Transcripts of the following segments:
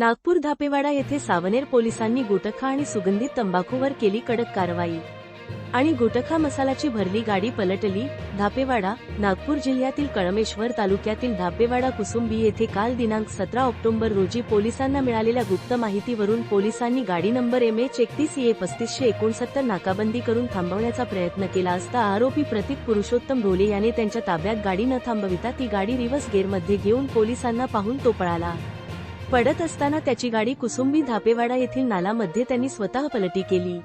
नागपूर धापेवाडा येथे सावनेर पोलिसांनी गुटखा आणि सुगंधित तंबाखूवर केली कडक कारवाई. आणि गुटखा मसालाची भरली गाडी पलटली. धापेवाडा नागपूर जिल्ह्यातील कळमेश्वर तालुक्यातील धापेवाडा कुसुंबी येथे काल दिनांक सतरा ऑक्टोबर रोजी पोलिसांना मिळालेल्या गुप्त माहितीवरून पोलिसांनी गाडी नंबर एम एच एकतीस ए पस्तीसशे एकोणसत्तर नाकाबंदी करून थांबवण्याचा प्रयत्न केला असता आरोपी प्रतीक पुरुषोत्तम ढोले याने त्यांच्या ताब्यात गाडी न थांबविता ती गाडी रिव्हर्स गेअरमध्ये घेऊन पोलिसांना पाहून तो पळाला. पडत असताना त्याची गाडी कुसुंबी धापेवाडा येथील नालामध्ये त्यांनी स्वतः पलटी केली.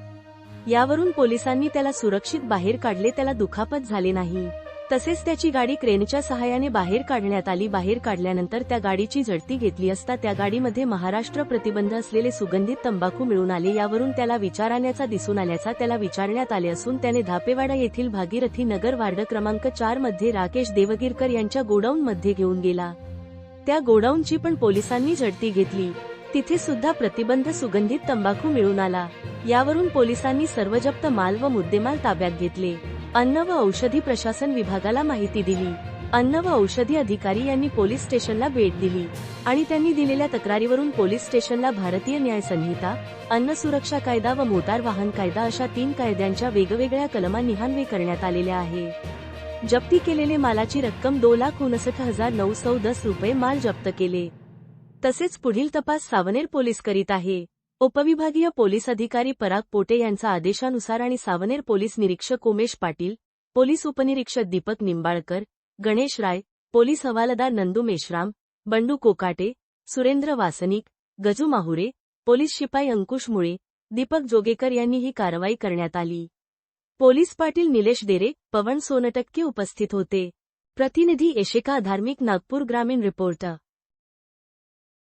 यावरून पोलिसांनी त्याला सुरक्षित बाहेर काढले त्याला दुखापत झाले नाही. तसेच त्याची गाडी क्रेनच्या सहाय्याने बाहेर काढण्यात आली. बाहेर काढल्यानंतर त्या गाडीची झडती घेतली असता त्या गाडीमध्ये महाराष्ट्र प्रतिबंध असलेले सुगंधित तंबाखू मिळून आले. यावरून त्याला विचारण्याचा दिसून आल्याचा त्याला विचारण्यात आले असून त्याने धापेवाडा येथील भागीरथी नगर वार्ड क्रमांक चारमध्ये राकेश देवगिरकर यांच्या गोडाऊन मध्ये घेऊन गेला. त्या गोडाऊनची पण पोलिसांनी झडती घेतली. तिथे सुद्धा प्रतिबंध सुगंधित तंबाखू मिळून आला. यावरून पोलिसांनी सर्व जप्त माल व मुद्देमाल ताब्यात घेतले. अन्न व औषधी प्रशासन विभागाला माहिती दिली. अन्न व औषधी अधिकारी यांनी पोलीस स्टेशनला भेट दिली आणि त्यांनी दिलेल्या तक्रारीवरून पोलीस स्टेशनला भारतीय न्याय संहिता अन्न सुरक्षा कायदा व मोटार वाहन कायदा अशा तीन कायद्यांच्या वेगवेगळ्या कलमा निहानवे करण्यात आलेल्या आहे. जप्ती केलेले मालाची रक्कम दो लाख उनसठ हजार नऊसौ दस रुपये माल जप्त केले. तसेच पुढील तपास सावनेर पोलीस करीत आहे. उपविभागीय पोलीस अधिकारी पराग पोटे यांचा आदेशानुसार आणि सावनेर पोलीस निरीक्षक उमेश पाटील पोलीस उपनिरीक्षक दीपक निंबाळकर गणेश राय पोलीस हवालदार नंदू मेश्राम बंडू कोकाटे सुरेंद्र वासनिक गजू माहुरे पोलीस शिपाई अंकुश मुळे दीपक जोगेकर यांनी ही कारवाई करण्यात आली. पोलीस पाटील निलेश देरे पवन सोनटक्के उपस्थित होते. प्रतिनिधी एशिका धार्मिक नागपूर ग्रामीण रिपोर्टर.